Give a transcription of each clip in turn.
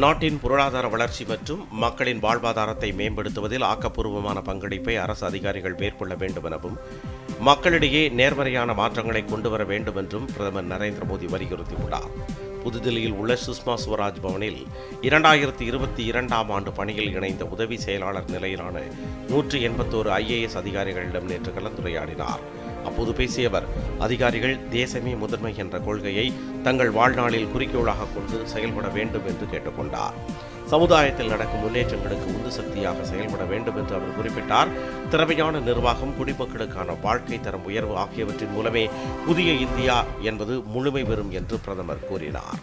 நாட்டின் பொருளாதார வளர்ச்சி மற்றும் மக்களின் வாழ்வாதாரத்தை மேம்படுத்துவதில் ஆக்கப்பூர்வமான பங்களிப்பை அரசு அதிகாரிகள் மேற்கொள்ள வேண்டும் எனவும் மக்களிடையே நேர்மறையான மாற்றங்களை கொண்டு வர வேண்டும் என்றும் பிரதமர் நரேந்திர மோடி வலியுறுத்தியுள்ளார். புதுதில்லியில் உள்ள சுஷ்மா ஸ்வராஜ் பவனில் இரண்டாயிரத்தி இருபத்தி இரண்டாம் ஆண்டு பணியில் இணைந்த உதவி செயலாளர் நிலையிலான நூற்றி எண்பத்தோரு ஐஏஎஸ் அதிகாரிகளிடம் நேற்று கலந்துரையாடினார். அப்போது பேசிய அவர் அதிகாரிகள் தேசமே முதன்மை என்ற கொள்கையை தங்கள் வாழ்நாளில் குறிக்கோளாக கொண்டு செயல்பட வேண்டும் என்று கேட்டுக்கொண்டார். சமுதாயத்தில் நடக்கும் முன்னேற்றங்களுக்கு உந்து சக்தியாக செயல்பட வேண்டும் என்று அவர் குறிப்பிட்டார். திறமையான நிர்வாகம் குடிமக்களுக்கான வாழ்க்கை தரம் உயர்வு ஆகியவற்றின் மூலமே புதிய இந்தியா என்பது முழுமை பெறும் என்று பிரதமர் கூறினார்.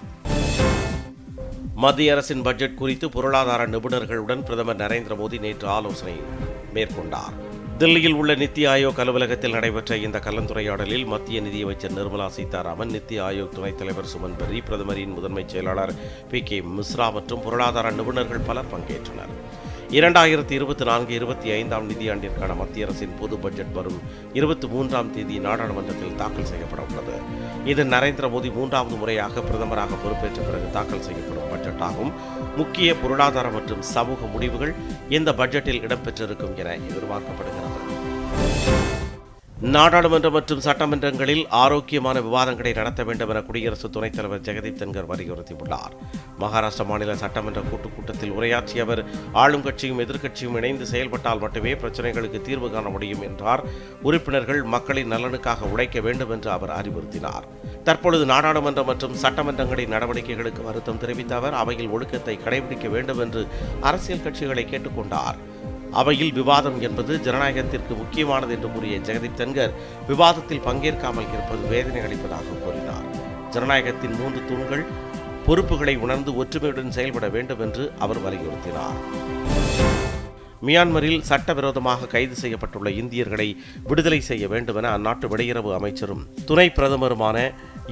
மத்திய அரசின் பட்ஜெட் குறித்து பொருளாதார நிபுணர்களுடன் பிரதமர் நரேந்திர மோடி நேற்று ஆலோசனை மேற்கொண்டார். தில்லியில் உள்ள நித்தி ஆயோக் அலுவலகத்தில் நடைபெற்ற இந்த கலந்துரையாடலில் மத்திய நிதியமைச்சர் நிர்மலா சீதாராமன் நித்தி ஆயோக் துணைத் தலைவர் சுமன் பெரி பிரதமரின் முதன்மைச் செயலாளர் பி. கே. மிஸ்ரா மற்றும் பொருளாதார நிபுணர்கள் பலர் பங்கேற்றனர். இரண்டாயிரத்தி இருபத்தி நான்கு இருபத்தி ஐந்தாம் நிதியாண்டிற்கான மத்திய அரசின் பொது பட்ஜெட் வரும் இருபத்தி மூன்றாம் தேதி நாடாளுமன்றத்தில் தாக்கல் செய்யப்பட உள்ளது. இது நரேந்திர மோடி மூன்றாவது முறையாக பிரதமராக பொறுப்பேற்ற பிறகு தாக்கல் செய்யப்படும் பட்ஜெட் ஆகும். முக்கிய பொருளாதார மற்றும் சமூக முடிவுகள் இந்த பட்ஜெட்டில் இடம்பெற்றிருக்கும் என எதிர்பார்க்கப்படுகிறது. நாடாளுமன்ற மற்றும் சட்டமன்றங்களில் ஆரோக்கியமான விவாதங்களை நடத்த வேண்டும் என குடியரசு துணைத் தலைவர் ஜெகதீப் தன்கர் வலியுறுத்தியுள்ளார். மகாராஷ்டிர மாநில சட்டமன்ற கூட்டுக் கூட்டத்தில் உரையாற்றிய அவர் ஆளும் கட்சியும் எதிர்க்கட்சியும் இணைந்து செயல்பட்டால் மட்டுமே பிரச்சினைகளுக்கு தீர்வு காண முடியும் என்றார். உறுப்பினர்கள் மக்களின் நலனுக்காக உழைக்க வேண்டும் என்று அவர் அறிவுறுத்தினார். தற்பொழுது நாடாளுமன்ற மற்றும் சட்டமன்றங்களின் நடவடிக்கைகளுக்கு வருத்தம் தெரிவித்த அவர் அவையில் ஒழுக்கத்தை கடைபிடிக்க வேண்டும் என்று அரசியல் கட்சிகளை கேட்டுக்கொண்டார். அவையில் விவாதம் என்பது ஜனநாயகத்திற்கு முக்கியமானது என்று கூறிய ஜெகதீப் தன்கர் விவாதத்தில் பங்கேற்காமல் இருப்பது வேதனை அளிப்பதாக கூறினார். ஜனநாயகத்தின் மூன்று தூண்கள் பொறுப்புகளை உணர்ந்து ஒற்றுமையுடன் செயல்பட வேண்டும் என்று அவர் வலியுறுத்தினார். மியான்மரில் சட்டவிரோதமாக கைது செய்யப்பட்டுள்ள இந்தியர்களை விடுதலை செய்ய வேண்டும் என அந்நாட்டு வெளியுறவு அமைச்சரும் துணை பிரதமருமான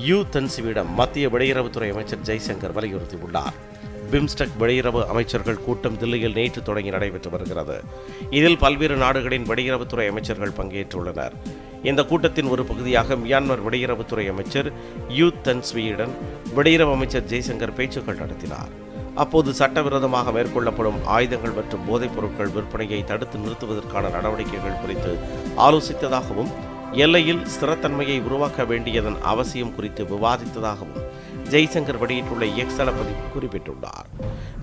யூ தன்சிவிடம் மத்திய வெளியுறவுத்துறை அமைச்சர் ஜெய்சங்கர் வலியுறுத்தியுள்ளார். பிம்ஸ்டெக் வெளியுறவு அமைச்சர்கள் கூட்டம் தில்லியில் நேற்று தொடங்கி நடைபெற்று வருகிறது. இதில் பல்வேறு நாடுகளின் வெளியுறவுத்துறை அமைச்சர்கள் பங்கேற்றுள்ளனர். இந்த கூட்டத்தின் ஒரு பகுதியாக மியான்மர் வெளியுறவுத்துறை அமைச்சர் யூ தன்ஸ்வியுடன் வெளியுறவு அமைச்சர் ஜெய்சங்கர் பேச்சுக்கள் நடத்தினார். அப்போது சட்டவிரோதமாக மேற்கொள்ளப்படும் ஆயுதங்கள் மற்றும் போதைப் பொருட்கள் விற்பனையை தடுத்து நிறுத்துவதற்கான நடவடிக்கைகள் குறித்து ஆலோசித்ததாகவும் எல்லையில் ஸ்திரத்தன்மையை உருவாக்க வேண்டியதன் அவசியம் குறித்து விவாதித்ததாகவும் ஜெய்சங்கர் வெளியிட்டுள்ள எக்ஸ் தளபதிவு குறிப்பிட்டுள்ளார்.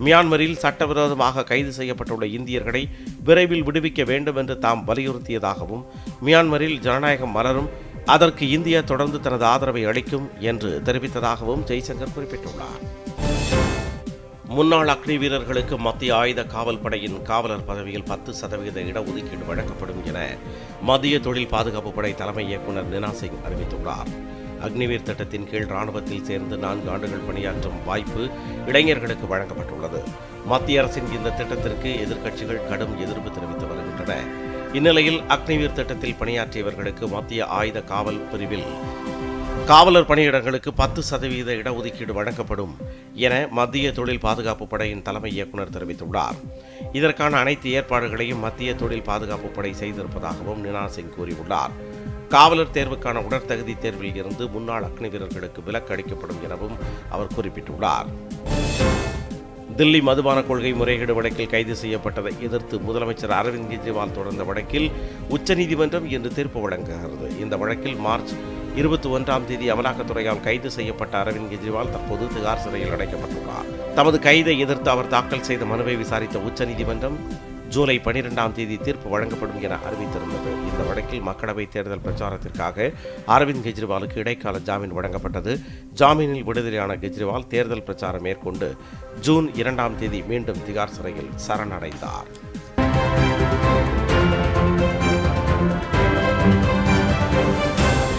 மியான்மரில் சட்டவிரோதமாக கைது செய்யப்பட்டுள்ள இந்தியர்களை விரைவில் விடுவிக்க வேண்டும் என்று தாம் வலியுறுத்தியதாகவும் மியான்மரில் ஜனநாயகம் மலரும் அதற்கு இந்தியா தொடர்ந்து தனது ஆதரவை அளிக்கும் என்று தெரிவித்ததாகவும் ஜெய்சங்கர் குறிப்பிட்டுள்ளார். முன்னாள் அக்னி வீரர்களுக்கு மத்திய ஆயுத காவல் படையின் காவலர் பதவியில் பத்து சதவீத இடஒதுக்கீடு வழங்கப்படும் என மத்திய தொழில் பாதுகாப்பு படை தலைமை இயக்குநர் நினா சிங் அறிவித்துள்ளார். அக்னிவீர் திட்டத்தின் கீழ் ராணுவத்தில் சேர்ந்து நான்கு ஆண்டுகள் பணியாற்றும் வாய்ப்பு இளைஞர்களுக்கு வழங்கப்பட்டுள்ளது. மத்திய அரசின் இந்த திட்டத்திற்கு எதிர்க்கட்சிகள் கடும் எதிர்ப்பு தெரிவித்து வருகின்றன. இந்நிலையில் அக்னிவீர் திட்டத்தில் பணியாற்றியவர்களுக்கு மத்திய ஆயுத காவல் பிரிவில் காவலர் பணியிடங்களுக்கு பத்து சதவீத இடஒதுக்கீடு வழங்கப்படும் என மத்திய தொழில் பாதுகாப்பு படையின் தலைமை இயக்குநர் தெரிவித்துள்ளார். இதற்கான அனைத்து ஏற்பாடுகளையும் மத்திய தொழில் பாதுகாப்பு படை செய்திருப்பதாகவும் நினா சிங் கூறியுள்ளார். காவலர் தேர்வுக்கான உடற்தகுதி தேர்வில் இருந்து முன்னாள் அக்னி வீரர்களுக்கு விலக்கு அளிக்கப்படும் எனவும் அவர் குறிப்பிட்டுள்ளார். தில்லி மதுபான கொள்கை முறைகேடு வழக்கில் கைது செய்யப்பட்டதை எதிர்த்து முதலமைச்சர் அரவிந்த் கெஜ்ரிவால் தொடர்ந்த வழக்கில் உச்சநீதிமன்றம் இன்று தீர்ப்பு வழங்குகிறது. இந்த வழக்கில் மார்ச் இருபத்தி ஒன்றாம் தேதி அமலாக்கத்துறையால் கைது செய்யப்பட்ட அரவிந்த் கெஜ்ரிவால் தற்போது திகார் சிறையில் அடைக்கப்பட்டுள்ளார். தமது கைதை எதிர்த்து அவர் தாக்கல் செய்த மனுவை விசாரித்த உச்சநீதிமன்றம் ஜூலை பனிரெண்டாம் தேதி தீர்ப்பு வழங்கப்படும் என அறிவித்திருந்தது. இந்த வழக்கில் மக்களவைத் தேர்தல் பிரச்சாரத்திற்காக அரவிந்த் கெஜ்ரிவாலுக்கு இடைக்கால ஜாமீன் வழங்கப்பட்டது. ஜாமீனில் விடுதலையான கெஜ்ரிவால் தேர்தல் பிரச்சாரம் மேற்கொண்டு ஜூன் இரண்டாம் தேதி மீண்டும் திகார் சிறையில் சரணடைந்தார்.